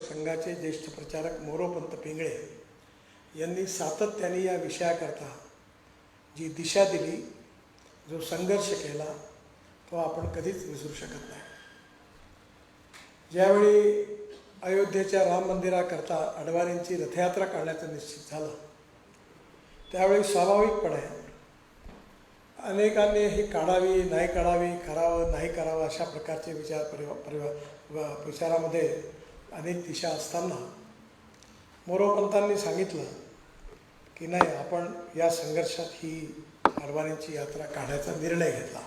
संघाचे ज्येष्ठ प्रचारक मोरोपंत पिंगळे यांनी सातत्याने या विषयाकरता जी दिशा दिली जो संघर्ष केला तो आपण कधीच विसरू शकत नाही. ज्यावेळी अयोध्येच्या राम मंदिराकरता अडवाणींची रथयात्रा काढण्याचं निश्चित झालं त्यावेळी स्वाभाविकपणे अनेकांनी ही काढावी नाही काढावी करावं नाही करावं अशा प्रकारचे विचार परिवा परिवा विचारामध्ये अनेक दिशा असताना मोरोपंतांनी सांगितलं की नाही आपण या संघर्षात ही अडवाणींची यात्रा काढायचा निर्णय घेतला.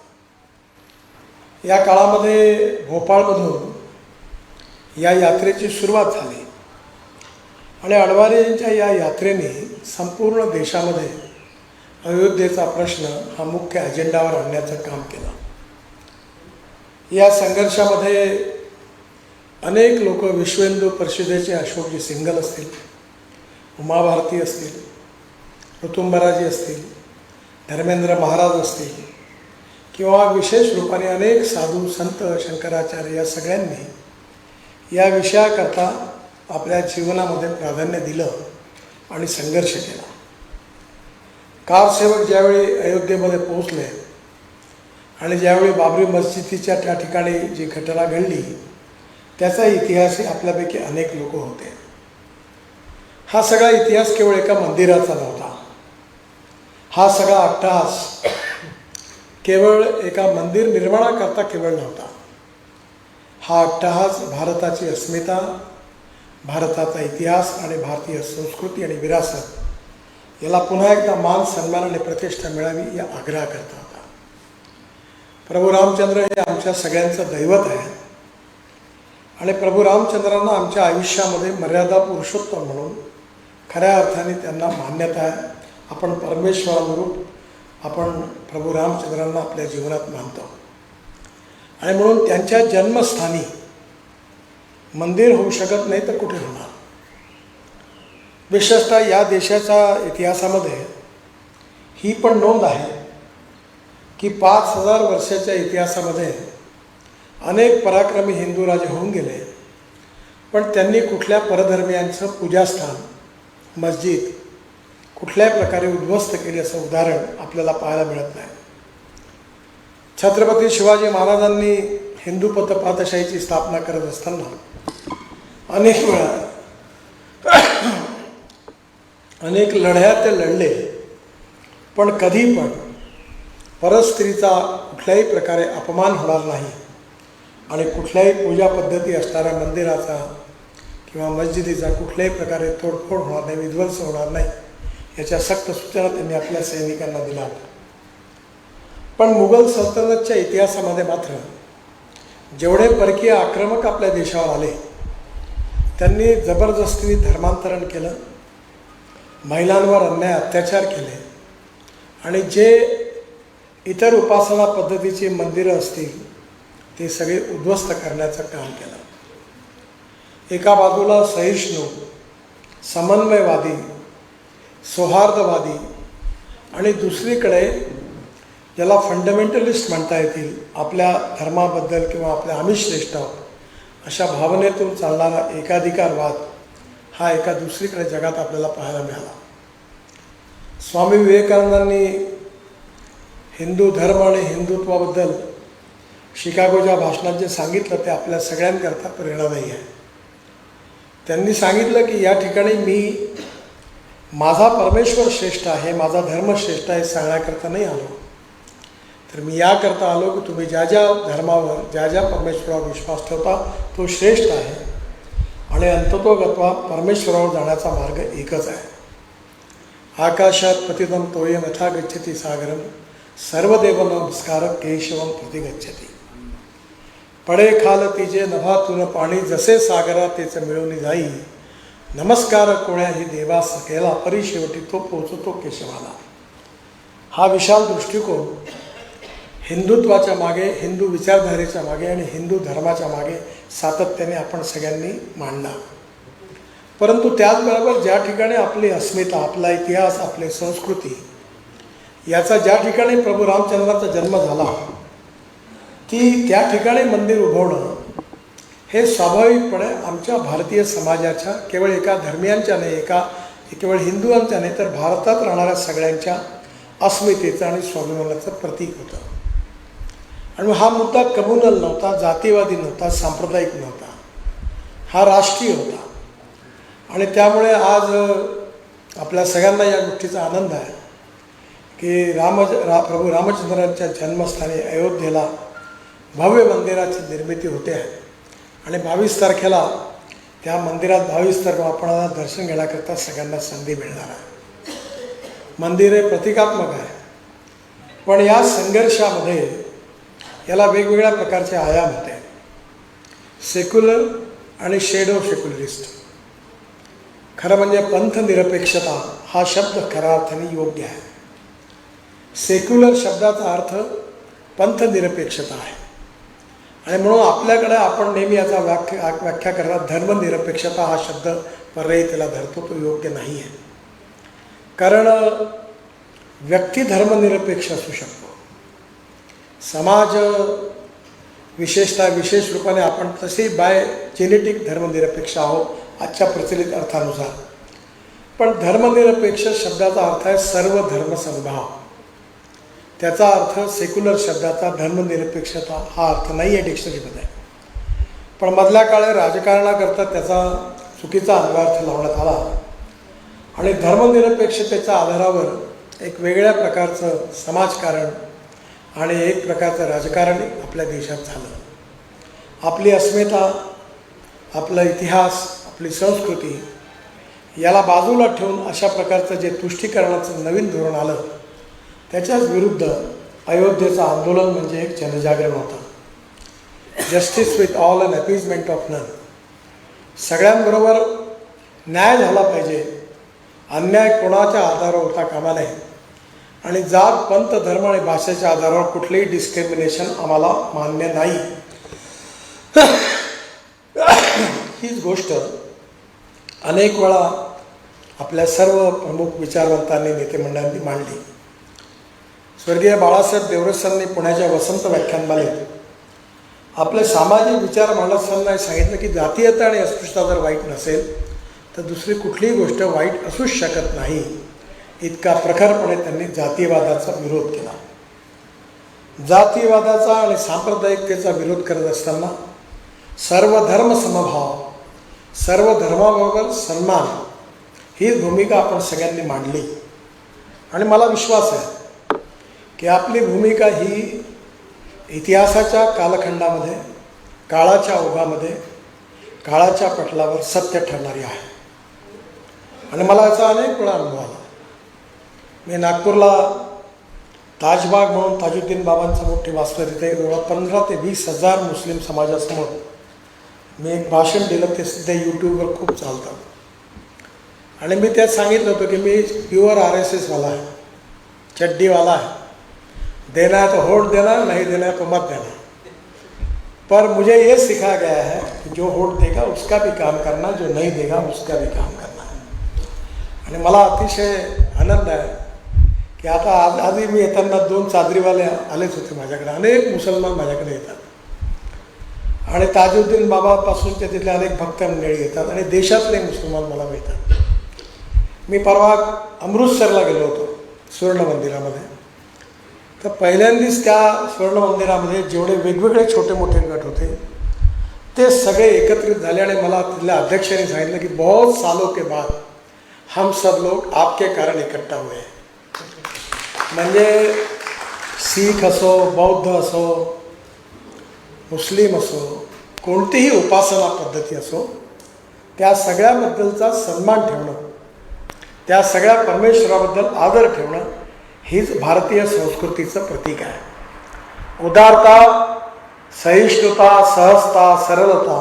या काळामध्ये भोपाळमधून या यात्रेची सुरुवात झाली आणि अडवाणींच्या या यात्रेने संपूर्ण देशामध्ये अयोध्येचा प्रश्न हा मुख्य अजेंडावर आणण्याचं काम केलं. या संघर्षामध्ये अनेक लोक विश्वेंदू परिषदेचे अशोकजी सिंगल असतील उमाभारती असतील ऋतुंबराजी असतील धर्मेंद्र महाराज असतील किंवा विशेष रूपाने अनेक साधू संत शंकराचार्य या सगळ्यांनी या विषयाकरता आपल्या जीवनामध्ये प्राधान्य दिलं आणि संघर्ष केला. कारसेवक ज्यावेळी अयोध्येमध्ये पोहोचले आणि ज्यावेळी बाबरी मस्जिदीच्या त्या ठिकाणी जी घटना घडली त्याचा इतिहासही आपल्यापैकी अनेक लोक होते. हा सगळा इतिहास केवळ एका मंदिराचा नव्हता. हा सगळा अट्टहास केवळ एका मंदिर निर्माणाकरता केवळ नव्हता. हा अट्टहास भारताची अस्मिता भारताचा इतिहास आणि भारतीय संस्कृती आणि विरासत याला पुन्हा एकदा मान सन्मान आणि प्रतिष्ठा मिळावी या आग्रहाकरता होता. प्रभू रामचंद्र हे आमच्या सगळ्यांचं दैवत आहे आणि प्रभू रामचंद्रांना आमच्या आयुष्यामध्ये मर्यादा पुरुषोत्तम म्हणून खऱ्या अर्थाने त्यांना मान्यता आहे. आपण परमेश्वरानुरूप आपण प्रभू रामचंद्रांना आपल्या जीवनात मानतो. आणि म्हणून त्यांच्या जन्मस्थानी मंदिर होऊ शकत नाही तर कुठे होणार? विशेषतः या देशाच्या इतिहासामध्ये ही पण नोंद आहे की पाच हजार वर्षाच्या इतिहासामध्ये अनेक पराक्रमी हिंदू राजे होऊन गेले. पण त्यांनी कुठल्या परधर्मियांचं पूजास्थान मस्जिद कुठल्याही प्रकारे उद्ध्वस्त केली असं उदाहरण आपल्याला पाहायला मिळत नाही. छत्रपती शिवाजी महाराजांनी हिंदू पतपातशाहीची स्थापना करत असताना अनेक वेळा अनेक लढ्या ते लढले पण कधी पण परस्त्रीचा कुठल्याही प्रकारे अपमान होणार नाही. आणि कुठल्याही पूजा पद्धती असणाऱ्या मंदिराचा किंवा मस्जिदीचा कुठल्याही प्रकारे तोडफोड होणार नाही विध्वंस होणार नाही याच्या सक्त सूचना त्यांनी आपल्या सैनिकांना दिल्या होत्या पण मुघल सल्तनतच्या इतिहासामध्ये मात्र जेवढे परकीय आक्रमक आपल्या देशावर आले त्यांनी जबरदस्तीने धर्मांतरण केलं महिलांवर अन्याय अत्याचार केले आणि जे इतर उपासना पद्धतीची मंदिरं असतील ते सगळे उद्ध्वस्त करण्याचं काम केलं. एका बाजूला सहिष्णू समन्वयवादी सौहार्दवादी आणि दुसरीकडे ज्याला फंडमेंटलिस्ट म्हणता येतील आपल्या धर्माबद्दल किंवा आपल्या आम्ही श्रेष्ठ आहोत अशा भावनेतून चालणारा एकाधिकारवाद हा एका दुसरीकडे जगात आपल्याला पाहायला मिळाला. स्वामी विवेकानंदांनी हिंदू धर्म आणि हिंदुत्वाबद्दल शिकागोच्या भाषणात जे सांगितलं ते आपल्या सगळ्यांकरता प्रेरणादायी आहे. त्यांनी सांगितलं की या ठिकाणी मी माझा परमेश्वर श्रेष्ठ आहे माझा धर्म श्रेष्ठ आहे सांगण्याकरता नाही आलो. तर मी याकरता आलो की तुम्ही ज्या ज्या धर्मावर ज्या ज्या परमेश्वरावर विश्वास ठेवता तो श्रेष्ठ आहे. आणि अंततोगत्वा परमेश्वरावर जाण्याचा मार्ग एकच आहे. आकाशात पतितम तोयम यथा गच्छती सागरम सर्वदेव नमस्कार केशवम प्रति गच्छती पडे खाल तिचे नभातून पाणी जसे सागरा तेच मिळवून जाई. नमस्कार कोण्याही देवास केला परिशेवटी तो पोचतो केशवाला. हा विशाल दृष्टिकोन हिंदुत्वाच्या मागे हिंदू विचारधारेच्या मागे आणि हिंदू धर्माच्या मागे सातत्याने आपण सगळ्यांनी मांडला परंतु त्याचबरोबर ज्या ठिकाणी आपली अस्मिता आपला इतिहास आपली संस्कृती याचा ज्या ठिकाणी प्रभू रामचंद्राचा जन्म झाला की त्या ठिकाणी मंदिर उभवणं हे स्वाभाविकपणे आमच्या भारतीय समाजाच्या केवळ एका धर्मियांच्या नाही एका केवळ हिंदुयांच्या नाही तर भारतात राहणाऱ्या सगळ्यांच्या अस्मितेचं आणि स्वाभिमानाचं प्रतीक होतं. आणि हा मुद्दा कम्युनल नव्हता जातीवादी नव्हता सांप्रदायिक नव्हता. हा राष्ट्रीय होता. आणि त्यामुळे आज आपल्या सगळ्यांना या गोष्टीचा आनंद आहे की राम रा प्रभू रामचंद्रांच्या जन्मस्थानी अयोध्येला भव्य मंदिराची निर्मिती होते आहे. आणि बावीस तारखेला त्या मंदिरात बावीस तारखेला आपणाला दर्शन घेण्याकरता सगळ्यांना संधी मिळणार आहे. मंदिर हे प्रतिकात्मक आहे. पण या संघर्षामध्ये याला वेगवेगळ्या प्रकारचे आयाम होते. सेक्युलर आणि शेडो सेक्युलरिस्ट खरं म्हणजे पंथनिरपेक्षता हा शब्द खऱ्या अर्थाने योग्य आहे. सेक्युलर शब्दाचा अर्थ पंथनिरपेक्षता आहे. आणि म्हणून आपल्याकडे आपण नेहमी याचा व्याख्या व्याख्या करतात धर्मनिरपेक्षता हा शब्द पर्यायी त्याला धरतो तो योग्य नाही आहे कारण व्यक्ती धर्मनिरपेक्ष असू शकतो. समाज विशेषतः विशेष रूपाने आपण तसे बाय जेनेटिक धर्मनिरपेक्ष आहोत आजच्या प्रचलित अर्थानुसार. पण धर्मनिरपेक्ष शब्दाचा अर्थ आहे सर्व धर्मसद्भाव त्याचा अर्थ सेक्युलर शब्दाचा धर्मनिरपेक्षता हा अर्थ नाही आहे डिक्शनरीमध्ये पण मधल्या काळी राजकारणाकरता त्याचा चुकीचा अन्वयार्थ लावण्यात आला. आणि धर्मनिरपेक्षतेच्या आधारावर एक वेगळ्या प्रकारचं समाजकारण आणि एक प्रकारचं राजकारण आपल्या देशात झालं. आपली अस्मिता आपला इतिहास आपली संस्कृती याला बाजूला ठेवून अशा प्रकारचं जे तुष्टीकरणाचं नवीन धोरण आलं त्याच्याच विरुद्ध अयोध्येचं आंदोलन म्हणजे एक जनजागरण होतं. Justice with all and appeasement of none सगळ्यांबरोबर न्याय झाला पाहिजे. अन्याय कोणाच्या आधारावर होता कामा नये. आणि जात पंथ धर्म आणि भाषेच्या आधारावर कुठलेही डिस्क्रिमिनेशन आम्हाला मान्य नाही. हीच गोष्ट अनेक वेळा आपल्या सर्व प्रमुख विचारवंतांनी नेतेमंडळांनी मांडली. स्वर्गीय बाळासाहेब देवरसांनी पुण्याच्या वसंत व्याख्यानमालेत आपले सामाजिक विचार मांडत असताना सांगितलं की जातीयता आणि अस्पृश्यता जर वाईट नसेल तर दुसरी कुठलीही गोष्ट वाईट असूच शकत नाही इतका प्रखरपणे त्यांनी जातीयवादाचा विरोध केला. जातीयवादाचा आणि सांप्रदायिकतेचा विरोध करत असताना सर्व धर्म समभाव सर्व धर्माबरोबर सन्मान ही भूमिका आपण सगळ्यांनी मांडली. आणि मला विश्वास आहे की आपली भूमिका ही इतिहासाच्या कालखंडामध्ये काळाच्या ओघामध्ये काळाच्या पटलावर सत्य ठरणारी आहे. आणि मला याचा अनेक वेळा अनुभव आला. मी नागपूरला ताजबाग म्हणून ताजुद्दीन बाबांचं मोठी वास्तव तिथे जवळ पंधरा ते वीस हजार मुस्लिम समाजासमोर मी एक भाषण दिलं ते सध्या यूट्यूबवर खूप चालतं. आणि मी त्यात सांगितलं होतं की मी प्युअर आर एस एसवाला आहे चड्डीवाला आहे. देना है तो होट देना नहीं देना है तो मत देना। पर मुझे ये सिखा गया है कि जो होट देगा उसका भी काम करना जो नहीं देगा उसका भी काम करना आणि मला अतिशय आनंद आहे की आता आज आधी मी येताना दोन चादरीवाले आलेच होते माझ्याकडे अनेक मुसलमान माझ्याकडे येतात। आणि ताजुद्दीन बाबापासूनच्या तिथले अनेक भक्त मंडळी येतात आणि देशातले मुसलमान मला मिळतात। मी परवा अमृतसरला गेलो होतो सुवर्ण मंदिरामध्ये तर पहिल्यांदाच त्या स्वर्ण मंदिरामध्ये जेवढे वेगवेगळे छोटे मोठे गट होते ते सगळे एकत्रित झाले आणि मला तिथल्या अध्यक्षाने सांगितलं की बहुत सालों के बाद हम सब लोग आपके कारण इकट्ठा हुए म्हणजे सीख असो बौद्ध असो मुस्लिम असो कोणतीही उपासना पद्धती असो त्या सगळ्याबद्दलचा सन्मान ठेवणं त्या सगळ्या परमेश्वराबद्दल आदर ठेवणं हीच भारतीय संस्कृतीचं प्रतीक आहे. उदारता सहिष्णुता सहजता सरलता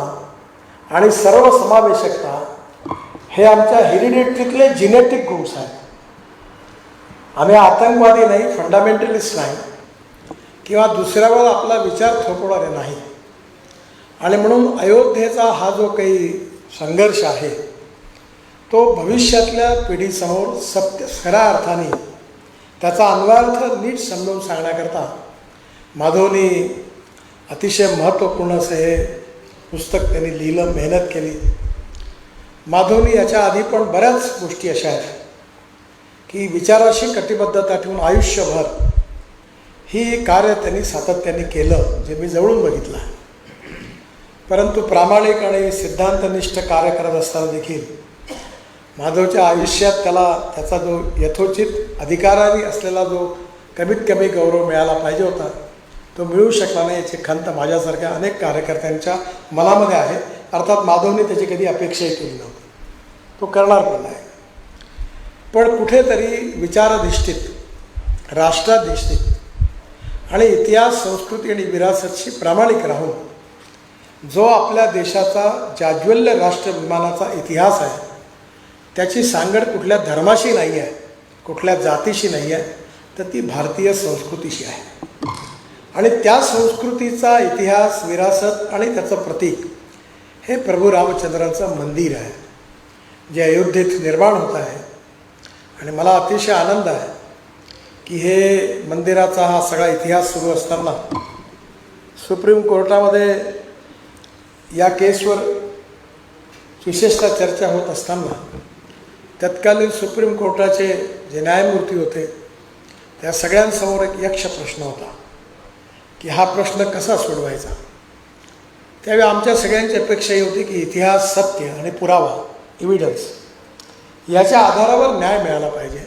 आणि सर्व समावेशकता हे आमच्या हेरिडिटीतले जिनेटिक गुड्स आहेत. आम्ही आतंकवादी नाही फंडामेंटलिस्ट नाही किंवा दुसऱ्यावर आपला विचार थोपवणारे नाही. आणि म्हणून अयोध्येचा हा जो काही संघर्ष आहे तो भविष्यातल्या पिढीसमोर सत्य खऱ्या अर्थाने त्याचा अन्वयार्थ नीट समजावून सांगण्याकरता माधवनी अतिशय महत्त्वपूर्ण असं हे पुस्तक त्यांनी लिहिलं मेहनत केली. माधवनी याच्या आधी पण बऱ्याच गोष्टी अशा आहेत की विचाराशी कटिबद्धता ठेवून आयुष्यभर ही कार्य त्यांनी सातत्याने केलं जे मी जवळून बघितलं परंतु प्रामाणिक आणि सिद्धांतनिष्ठ कार्य करत असताना देखील माधवच्या आयुष्यात त्याला त्याचा जो यथोचित अधिकाराने असलेला जो कमीत कमी गौरव मिळाला पाहिजे होता तो मिळू शकला नाही याची खंत माझ्यासारख्या अनेक कार्यकर्त्यांच्या मनामध्ये आहे अर्थात माधवने त्याची कधी अपेक्षाही केली नव्हती. तो करणार पण नाही. पण कुठेतरी विचाराधिष्ठित राष्ट्राधिष्ठित आणि इतिहास संस्कृती आणि विरासतशी प्रामाणिक राहून जो आपल्या देशाचा जाज्वल्य राष्ट्रभिमानाचा इतिहास आहे त्याची सांगड कुठल्या धर्माशी नाही आहे कुठल्या जातीशी नाही आहे तर ती भारतीय संस्कृतीशी आहे. आणि त्या संस्कृतीचा इतिहास विरासत आणि त्याचं प्रतीक हे प्रभू रामचंद्रांचं मंदिर आहे जे अयोध्येत निर्माण होत आहे. आणि मला अतिशय आनंद आहे की हे मंदिराचा हा सगळा इतिहास सुरू असताना सुप्रीम कोर्टामध्ये या केसवर विशेषतः चर्चा होत असताना तत्कालीन सुप्रीम कोर्टाचे जे न्यायमूर्ती होते त्या सगळ्यांसमोर एक यक्ष प्रश्न होता की हा प्रश्न कसा सोडवायचा? त्यावेळी आमच्या सगळ्यांची अपेक्षा ही होती की इतिहास सत्य आणि पुरावा इव्हिडन्स याच्या आधारावर न्याय मिळाला पाहिजे.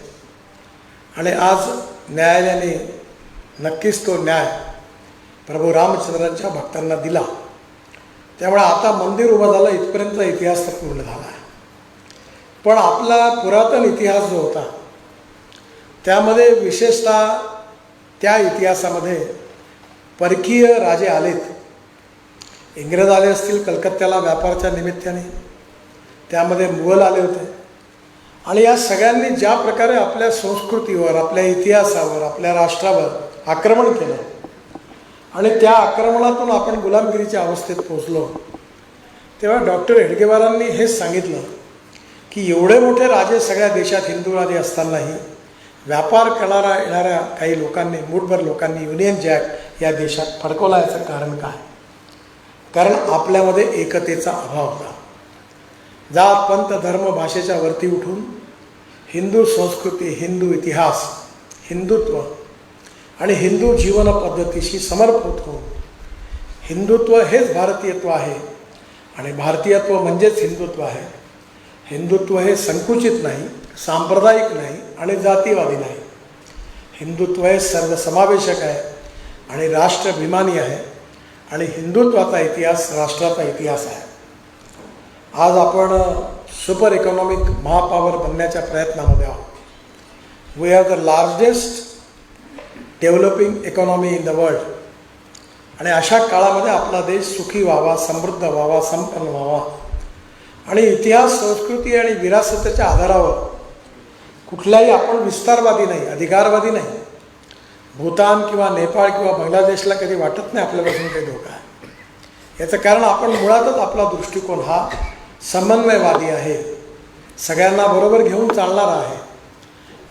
आणि आज न्यायालयाने नक्कीच तो न्याय प्रभू रामचंद्रांच्या भक्तांना दिला. त्यामुळे आता मंदिर उभं झालं इथपर्यंत इतिहास तर पूर्ण झाला आहे. पण आपला पुरातन इतिहास जो होता त्यामध्ये विशेषतः त्या इतिहासामध्ये परकीय राजे आलेत. इंग्रज आले असतील कलकत्त्याला व्यापाराच्या निमित्ताने. त्यामध्ये मुघल आले होते. आणि या सगळ्यांनी ज्या प्रकारे आपल्या संस्कृतीवर आपल्या इतिहासावर आपल्या राष्ट्रावर आक्रमण केलं आणि त्या आक्रमणातून आपण गुलामगिरीच्या अवस्थेत पोचलो तेव्हा डॉक्टर हेडगेवारांनी हेच सांगितलं की एवढे मोठे राजे सगळ्या देशात हिंदू राजे असतानाही व्यापार करणारा येणाऱ्या काही लोकांनी मूठभर लोकांनी युनियन जॅक या देशात फडकवला याचं कारण काय? कारण आपल्यामध्ये एकतेचा अभाव होता. जात पंत धर्म भाषेच्या वरती उठून हिंदू संस्कृती हिंदू इतिहास हिंदुत्व आणि हिंदू जीवन पद्धतीशी समर्पित होऊन हिंदुत्व हेच भारतीयत्व आहे आणि भारतीयत्व म्हणजेच हिंदुत्व आहे. हिंदुत्व हे संकुचित नाही सांप्रदायिक नाही आणि जातीवादी नाही. हिंदुत्व हे सर्वसमावेशक आहे आणि राष्ट्रभिमानी आहे आणि हिंदुत्वाचा इतिहास राष्ट्राचा इतिहास आहे. आज आपण सुपर इकॉनॉमिक महापावर बनण्याच्या प्रयत्नामध्ये आहोत. We are the largest developing economy in the world आणि अशा काळामध्ये आपला देश सुखी व्हावा समृद्ध व्हावा संपन्न व्हावा. आणि इतिहास संस्कृती आणि विरासतेच्या आधारावर कुठल्याही आपण विस्तारवादी नाही अधिकारवादी नाही. भूतान किंवा नेपाळ किंवा बांगलादेशला कधी वाटत नाही आपल्यापासून काही धोका आहे. याचं कारण आपण मुळातच आपला दृष्टिकोन हा समन्वयवादी आहे. सगळ्यांना बरोबर घेऊन चालणारा आहे.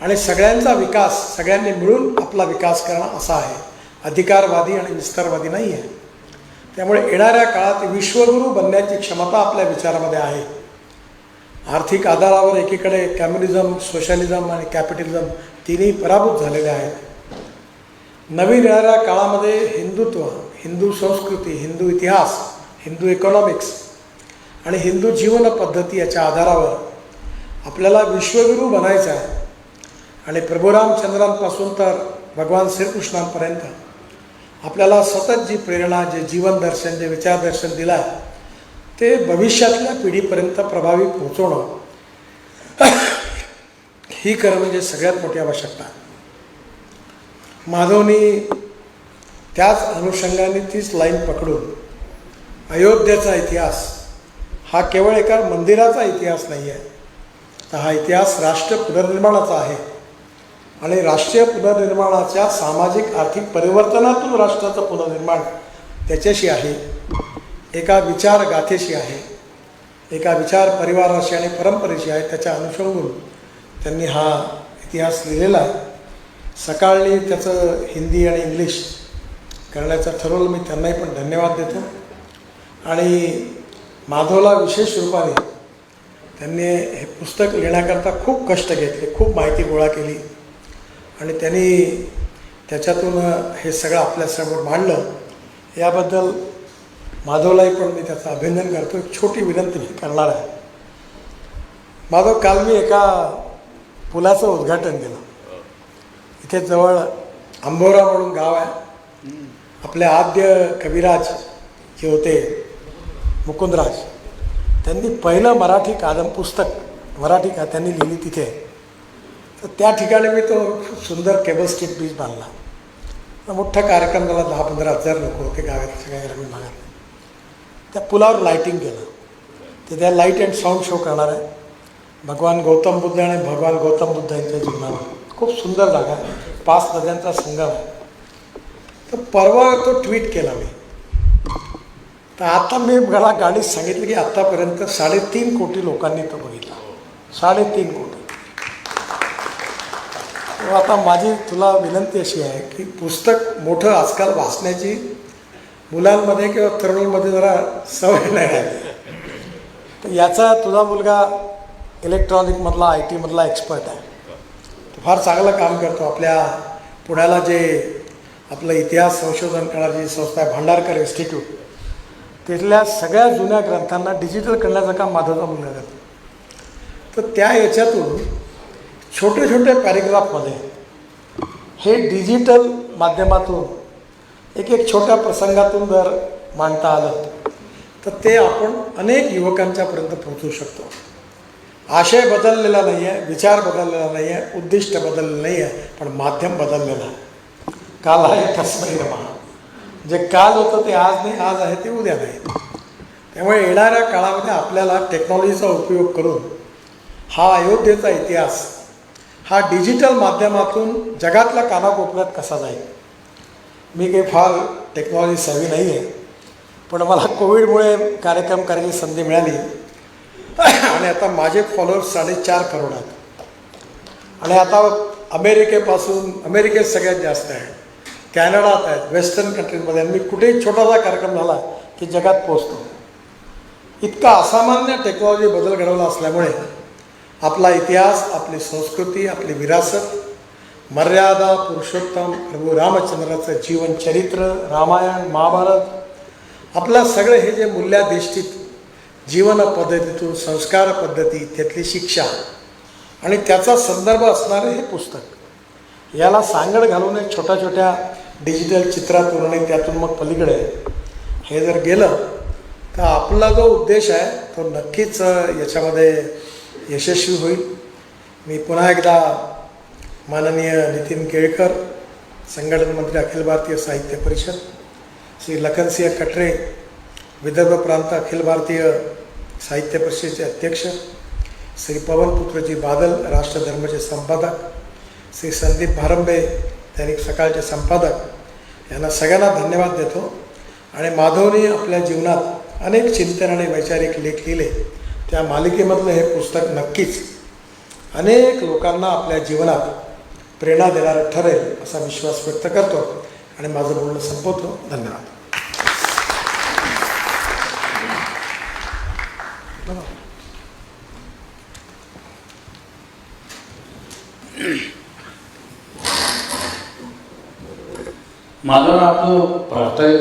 आणि सगळ्यांचा विकास सगळ्यांनी मिळून आपला विकास करणं असा आहे. अधिकारवादी आणि विस्तारवादी नाही आहे त्यामुळे येणाऱ्या काळात विश्वगुरू बनण्याची क्षमता आपल्या विचारामध्ये आहे. आर्थिक आधारावर एकीकडे कम्युनिझम सोशलिझम आणि कॅपिटलिझम तिन्ही पराभूत झालेले आहेत. नवीन येणाऱ्या काळामध्ये हिंदुत्व हिंदू संस्कृती हिंदू इतिहास हिंदू इकॉनॉमिक्स आणि हिंदू जीवन पद्धती याच्या आधारावर आपल्याला विश्वगुरू बनायचं आहे. आणि प्रभू रामचंद्रांपासून तर भगवान श्रीकृष्णांपर्यंत आपल्याला सतत जी प्रेरणा जे जीवनदर्शन जे विचारदर्शन दिलं आहे ते भविष्यातल्या पिढीपर्यंत प्रभावी पोहोचवणं ही करणं म्हणजे सगळ्यात मोठी आवश्यकता. माधवनी त्याच अनुषंगाने तीच लाईन पकडून अयोध्येचा इतिहास हा केवळ एका मंदिराचा इतिहास नाही आहे तर हा इतिहास राष्ट्र पुनर्निर्माणाचा आहे. आणि राष्ट्रीय पुनर्निर्माणाच्या सामाजिक आर्थिक परिवर्तनातून राष्ट्राचं पुनर्निर्माण त्याच्याशी आहे. एका विचार गाथेशी आहे. एका विचार परिवाराशी आणि परंपरेशी आहे. त्याच्या अनुषंगून त्यांनी हा इतिहास लिहिलेला आहे. सकाळी त्याचं हिंदी आणि इंग्लिश करण्याचं ठरवलं. मी त्यांनाही पण धन्यवाद देतो. आणि माधवला विशेष रूपाने त्यांनी हे पुस्तक लिहिण्याकरता खूप कष्ट घेतले. खूप माहिती गोळा केली. आणि त्यांनी त्याच्यातून हे सगळं आपल्यासमोर मांडलं. याबद्दल माधवलाही पण मी त्याचं अभिनंदन करतो. एक छोटी विनंती मी करणार आहे. माधव काल मी एका पुलाचं उद्घाटन केलं. इथे जवळ आंबोरा म्हणून गाव आहे. आपले आद्य कविराज जे होते मुकुंदराज त्यांनी पहिलं मराठी कादम पुस्तक मराठी का त्यांनी लिहिली तिथे. तर त्या ठिकाणी मी तो खूप सुंदर केबल स्ट्रीट बीच बांधला मोठा कार्यक्रम झाला दहा पंधरा हजार लोक होते गावात सगळ्या ग्रामीण भागात त्या पुलावर लाईटिंग केलं. ते त्या लाइट अँड साऊंड शो करणार आहे. भगवान गौतम बुद्ध आणि भगवान गौतम बुद्ध यांच्या जीवनावर. खूप सुंदर जागा आहे. पाच नद्यांचा संगम आहे. तर परवा तो ट्विट केला मी. तर आता मी मला गाडीत सांगितलं की आत्तापर्यंत साडेतीन कोटी लोकांनी तो बघितला. साडेतीन कोटी. आता माझी तुला विनंती अशी आहे की पुस्तक मोठं आजकाल वाचण्याची मुलांमध्ये किंवा तरुणांमध्ये जरा सवय नाही राहिली तर याचा तुझा मुलगा इलेक्ट्रॉनिकमधला आय टीमधला एक्सपर्ट आहे. तो फार चांगलं काम करतो आपल्या पुण्याला जे आपलं इतिहास संशोधन करणारी जी संस्था आहे भांडारकर इन्स्टिट्यूट तिथल्या सगळ्या जुन्या ग्रंथांना डिजिटल करण्याचं काम माझा मुलगा करतो तर त्या याच्यातून छोटे छोटे पॅरेग्राफमध्ये हे डिजिटल माध्यमातून एक एक छोट्या प्रसंगातून जर मांडता आलं तर ते आपण अनेक युवकांच्यापर्यंत पोहोचू शकतो. आशय बदललेला नाही आहे विचार बदललेला नाही आहे उद्दिष्ट बदललेलं नाही आहे पण माध्यम बदललेलं आहे. काल आहे तस्मै महा जे काल होतं ते आज नाही आज आहे ते उद्या नाही. त्यामुळे येणाऱ्या काळामध्ये आपल्याला टेक्नॉलॉजीचा उपयोग करून हा अयोध्येचा इतिहास हा डिजिटल माध्यमातून जगातल्या कानाकोपऱ्यात कसा जाईल? मी काही फार टेक्नॉलॉजी सवी नाही आहे पण मला कोविडमुळे कार्यक्रम करायची संधी मिळाली. आणि आता माझे फॉलोअर्स साडेचार करोड आहेत. आणि आता अमेरिकेपासून अमेरिकेत सगळ्यात जास्त आहे कॅनडात आहेत वेस्टर्न कंट्रीजमध्ये आणि मी कुठेही छोटासा कार्यक्रम झाला की जगात पोचतो इतका असामान्य टेक्नॉलॉजी बदल घडवला असल्यामुळे आपला इतिहास आपली संस्कृती आपली विरासत मर्यादा पुरुषोत्तम प्रभू रामचंद्राचं जीवन चरित्र रामायण महाभारत आपलं सगळे हे जे मूल्याधिष्ठित जीवन पद्धतीतून संस्कार पद्धती त्यातली शिक्षा आणि त्याचा संदर्भ असणारे हे पुस्तक. याला सांगड घालून एक छोट्या छोट्या डिजिटल चित्रातून आणि त्यातून मग पलीकडे हे जर गेलं तर आपला जो उद्देश आहे तो नक्कीच याच्यामध्ये यशस्वी होईल. मी पुन्हा एकदा माननीय नितीन केळकर संघटन मंत्री अखिल भारतीय साहित्य परिषद श्री लखनसिंह कटरे विदर्भ प्रांत अखिल भारतीय साहित्य परिषदेचे अध्यक्ष श्री पवनपुत्रजी बादल राष्ट्रधर्माचे संपादक श्री संदीप भारंबे दैनिक सकाळचे संपादक यांना सगळ्यांना धन्यवाद देतो. आणि माधवने आपल्या जीवनात अनेक चिंतन आणि वैचारिक लेख लिहिले. त्या मालिकेमधलं हे पुस्तक नक्कीच अनेक लोकांना आपल्या जीवनात प्रेरणा देणारं ठरेल असा विश्वास व्यक्त करतो आणि माझं बोलणं संपवतो. धन्यवाद. माझं आपलं प्रास्ताविक